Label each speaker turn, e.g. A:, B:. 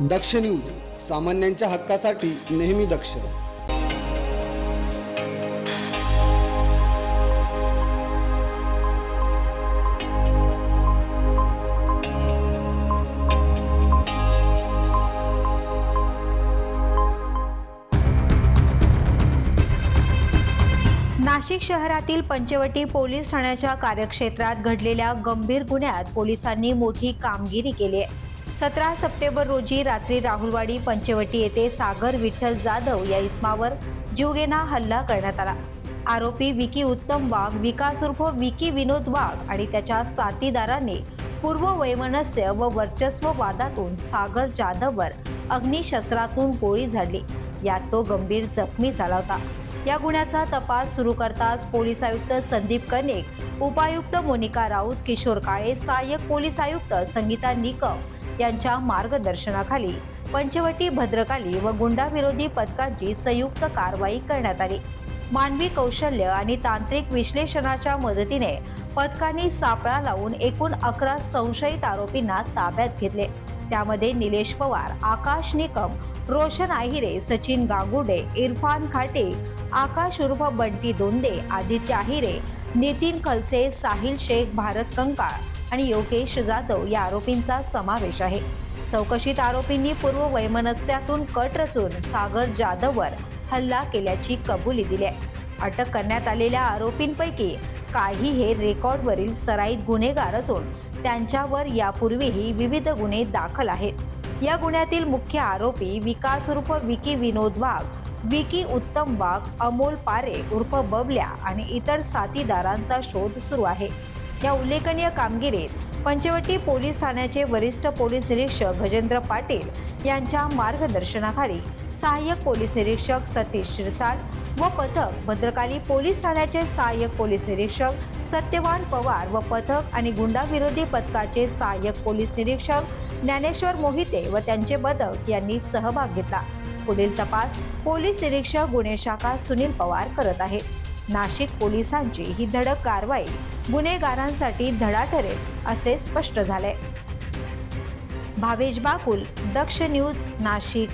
A: दक्ष news सामान्यांच्या हक्कासाठी नेहमी दक्ष.
B: नाशिक शहरातील पंचवटी पोलीस ठाण्याच्या कार्यक्षेत्रात घडलेल्या गंभीर गुन्ह्यात पोलिसांनी मोठी कामगिरी केली आहे. सतरा सप्टेंबर रोजी रात्री राहुलवाडी पंचवटी येथे सागर विठ्ठल जाधव या इस्मावर जीवघेणा हल्ला करण्यात आला. आरोपी विकी उत्तम वाघ विकास उर्फ विकी विनोद वाघ आणि त्याच्या साथीदाराने पूर्व वैमनस्य व वर्चस्व वादातून सागर जाधववर अग्निशस्त्रातून गोळी झाडली. यात तो गंभीर जखमी झाला होता. या गुन्ह्याचा तपास सुरू करताच पोलीस आयुक्त संदीप कनेक उपायुक्त मोनिका राऊत किशोर काळे सहाय्यक पोलीस आयुक्त संगीता निकम यांच्या मार्गदर्शनाखाली पंचवटी भद्रकाली व गुंडाविरोधी पथकांची संयुक्त कारवाई करण्यात आली. मानवी कौशल्य आणि तांत्रिक विश्लेषणाच्या मदतीने पथकांनी सापळा लावून एकूण अकरा संशयित आरोपींना ताब्यात घेतले. त्यामध्ये निलेश पवार आकाश निकम रोशन आहिरे सचिन गांगुडे इरफान खाटे आकाश उर्फ बंटी दोंदे आदित्य आहिरे नितीन खलसे साहिल शेख भारत कंकाळ आणि योगेश जाधव या आरोपींचा समावेश आहे. चौकशीत आरोपींनी पूर्व वैमनस्यातून कट रचून सागर जाधववर हल्ला केल्याची कबुली दिली आहे. अटक करण्यात आलेल्या आरोपींपैकी काही हे रेकॉर्डवरील सराईत गुन्हेगार असून त्यांच्यावर यापूर्वीही विविध गुन्हे दाखल आहेत. या गुन्ह्यातील मुख्य आरोपी विकास उर्फ विकी विनोद वाघ विकी उत्तम वाघ अमोल पारे उर्फ बबल्या आणि इतर साथीदारांचा शोध सुरू आहे. या उल्लेखनीय कामगिरीत पंचवटी पोलीस ठाण्याचे वरिष्ठ पोलीस निरीक्षक गजेंद्र पाटील यांच्या मार्गदर्शनाखाली सहाय्यक पोलीस निरीक्षक सतीश शिरसाट व पथक भद्रकाली पोलीस ठाण्याचे सहाय्यक पोलीस निरीक्षक सत्यवान पवार व पथक आणि गुंडाविरोधी पथकाचे सहाय्यक पोलीस निरीक्षक ज्ञानेश्वर मोहिते व त्यांचे पथक यांनी सहभाग घेतला. पुढील तपास पोलीस निरीक्षक गुन्हे शाखा सुनील पवार करत आहेत. नाशिक पोलिसांची ही धडक कारवाई गुन्हेगारांसाठी धडा ठरेल असे स्पष्ट झाले. भावेश बाकुल दक्ष न्यूज नाशिक.